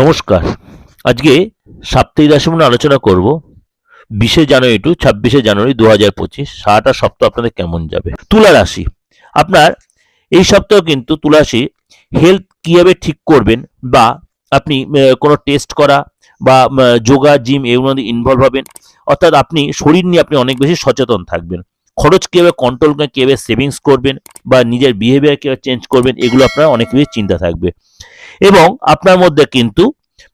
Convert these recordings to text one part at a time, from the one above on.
নমস্কার। আজকে সাপ্তাহিক রাশিফল নিয়ে আলোচনা করব। বিশে জানুয়ারি টু ছাব্বিশে জানুয়ারি দু হাজার পঁচিশ, সারাটা সপ্তাহ আপনাদের কেমন যাবে? তুলা রাশি। আপনার এই সপ্তাহ কিন্তু তুলা রাশি হেলথ কীভাবে ঠিক করবেন বা আপনি কোনো টেস্ট করা বা যোগা জিম মধ্যে ইনভলভ হবেন। অর্থাৎ আপনি শরীর নিয়ে আপনি অনেক বেশি সচেতন থাকবেন। খরচ কীভাবে কন্ট্রোল করে কীভাবে সেভিংস করবেন বা নিজের বিহেভিয়ার কীভাবে চেঞ্জ করবেন, এগুলো আপনার অনেক বেশি চিন্তা থাকবে। এবং আপনার মধ্যে কিন্তু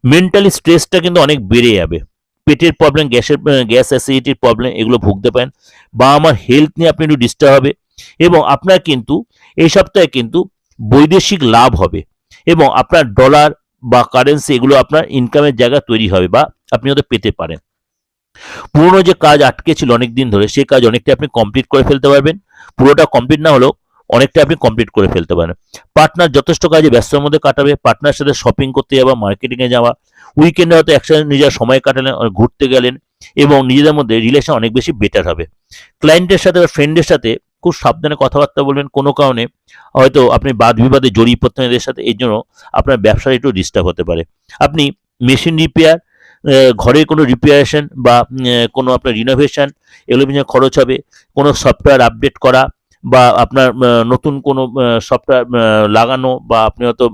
মেন্টালি স্ট্রেসটা কিন্তু অনেক বেড়ে যাবে। পেটের প্রবলেম গ্যাসের গ্যাস অ্যাসিডিটির প্রবলেম এগুলো ভুগতে পারেন বা আমার হেলথ নিয়ে আপনি একটু ডিস্টার্ব হবে এবং আপনার কিন্তু এই সপ্তাহে কিন্তু বৈদেশিক লাভ হবে এবং আপনার ডলার বা কারেন্সি এগুলো আপনার ইনকামের জায়গা তৈরি হবে বা আপনি হয়তো পেতে পারেন। পুরনো যে কাজ আটকে ছিল অনেক দিন ধরে, সেই কাজ অনেকটা আপনি কমপ্লিট করে ফেলতে পারবেন। পুরোটা কমপ্লিট না হলেও অনেকটা আপনি কমপ্লিট করে ফেলতে পারেন। পার্টনার যথেষ্ট কাজে ব্যস্ততার মধ্যে কাটাবে পার্টনার সাথে শপিং করতে যাওয়া মার্কেটিংয়ে যাওয়া উইকেন্ডে হয়তো একসাথে নিজের সময় কাটালেন ঘুরতে গেলেন এবং নিজেদের মধ্যে রিলেশন অনেক বেশি বেটার হবে। ক্লায়েন্টের সাথে বা ফ্রেন্ডের সাথে খুব সাবধানে কথাবার্তা বলবেন, কোনো কারণে হয়তো আপনি বাদ বিবাদে জড়িয়ে পড়তে পারেন এদের সাথে এই জন্য আপনার ব্যবসার একটু ডিস্টার্ব হতে পারে। আপনি মেশিন রিপেয়ার ঘরের কোনো রিপেয়ারেশন বা কোনো আপনার রিনোভেশন এগুলো পিছনে খরচ হবে, কোনো সফটওয়্যার আপডেট করা বা আপনার নতুন কোনো সফটওয়্যার লাগানো বা আপনি হয়তো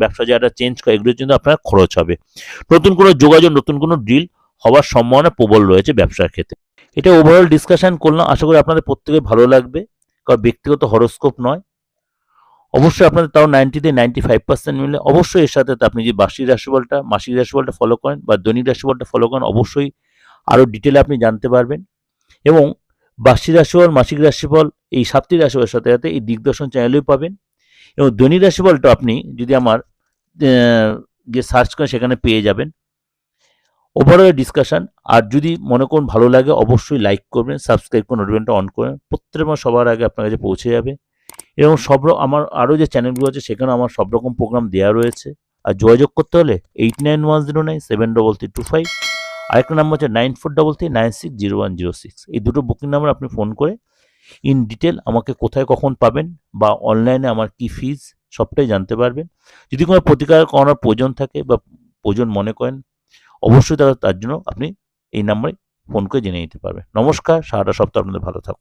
ব্যবসা জায়গাটা চেঞ্জ করা, এগুলোর জন্য আপনার খরচ হবে। নতুন কোনো যোগাযোগ, নতুন কোনো ডিল হওয়ার সম্ভাবনা প্রবল রয়েছে ব্যবসার ক্ষেত্রে। এটা ওভারঅল ডিসকাশন করলাম। আশা করি আপনাদের প্রত্যেকের ভালো লাগবে। কারণ ব্যক্তিগত হরস্কোপ নয়। অবশ্যই আপনাদের তাও নাইনটিতে নাইনটি ফাইভ পার্সেন্ট মিলে অবশ্যই এর সাথে আপনি যে বার্ষিক রাশিফলটা, মাসিক রাশিফলটা ফলো করেন বা দৈনিক রাশিফলটা ফলো করেন, অবশ্যই আরও ডিটেলে আপনি জানতে পারবেন। এবং বার্ষিক রাশিফল, মাসিক রাশিফল, এই সাপ্তাহিক রাশিফলের সাথে সাথে এই দিগদর্শন চ্যানেলেও পাবেন। এবং দৈনিক রাশিফলটা আপনি যদি আমার যে সার্চ করেন, সেখানে পেয়ে যাবেন। ওভারঅল ডিসকাশন আর যদি মনে করুন ভালো লাগে, অবশ্যই লাইক করবেন সাবস্ক্রাইব করে নোটিফিকেশনটা অন করবেন। প্রত্যেক সবার আগে আপনার কাছে পৌঁছে যাবে। এবং সব আমার আরও যে চ্যানেলগুলো আছে সেখানে আমার সব রকম প্রোগ্রাম দেওয়া রয়েছে। আর যোগাযোগ করতে হলে eight nine one zero nine seven double three two five আরেকটা নাম্বার হচ্ছে nine four double three nine six zero one zero six এই দুটো বুকিং নাম্বার আপনি ফোন করে ইন ডিটেল আমাকে কোথায় কখন পাবেন বা অনলাইনে আমার কি ফিজ সবটাই জানতে পারবেন। যদি কোনো প্রতিকার করার প্রয়োজন থাকে বা প্রয়োজন মনে করেন, অবশ্যই তার তার জন্য আপনি এই নাম্বারে ফোন করে জেনে নিতে পারবেন। নমস্কার, সারাটা সপ্তাহ আপনাদের ভালো থাকুন।